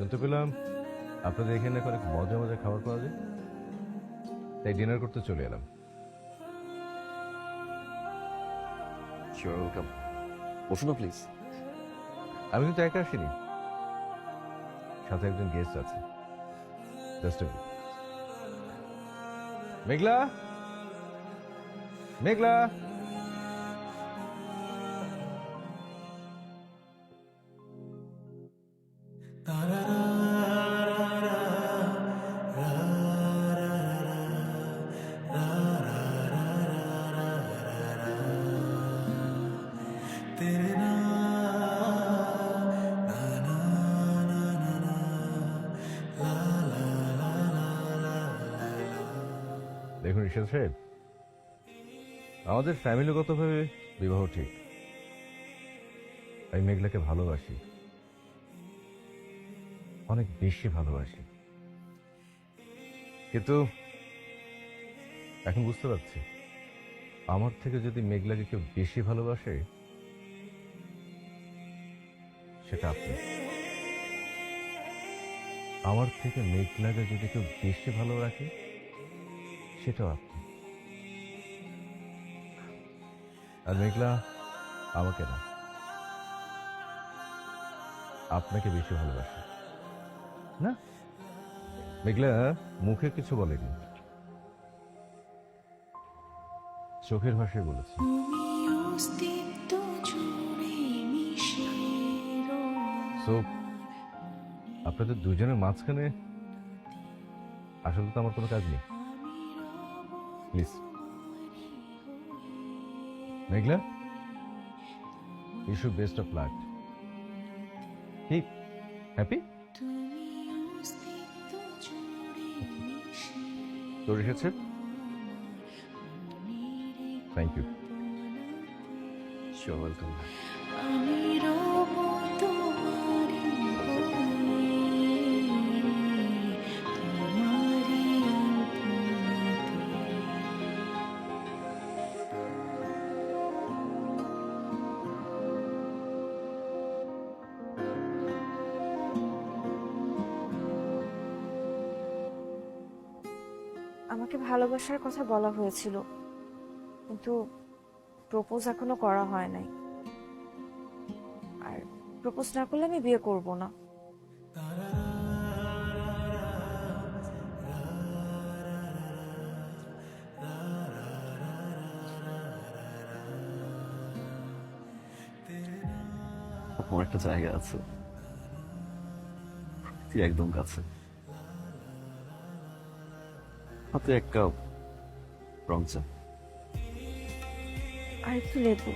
শুনতে পেলাম আপনাদের এখানে অনেক মজা মজা খাবার পাওয়া যায়। তাই ডিনার করতে চলে এলাম। শিওর ওয়েলকাম বসুন প্লিজ আমি কিন্তু একা আসিনি। সাথে একজন গেস্ট আছে। জাস্ট মেঘলা! মেঘলা! দেখুন ঈশান সাহেব আমাদের ফ্যামিলিগতভাবে বিবাহ ঠিক। আমি মেঘলাকে ভালোবাসি। অনেক বেশি ভালোবাসি। কিন্তু এখন বুঝতে পারছি, আমার থেকে যদি মেঘলাকে কেউ বেশি ভালোবাসে সেটা আপনি। আমার থেকে মেঘলাকে যদি কেউ বেশি ভালো রাখে, সেটাও আপনি। আর মেঘলা, আমাকে না। আপনাকে বেশি ভালোবাসে। না? মেঘলা, মুখে কিছু বলেনি। চোখের ভাষায় বলেছে। সো আপনাদের দুজনের মাঝখানে আসলে তো আমার কোনো কাজ নেই। Please Meghla issue best of luck ঠিক হ্যাপি তোর এসেছে? থ্যাংক ইউ শিওর ওয়েলকাম আমি আমাকে ভালোবাসার কথা বলা হয়েছিল, কিন্তু প্রপোজ এখনও করা হয় নাই। আর প্রপোজ না করলে আমি বিয়ে করব না। আমার একটা জায়গা আছে। একদম কাছে। হাতে এক কাপ। রং চা। আর একটু লেবু।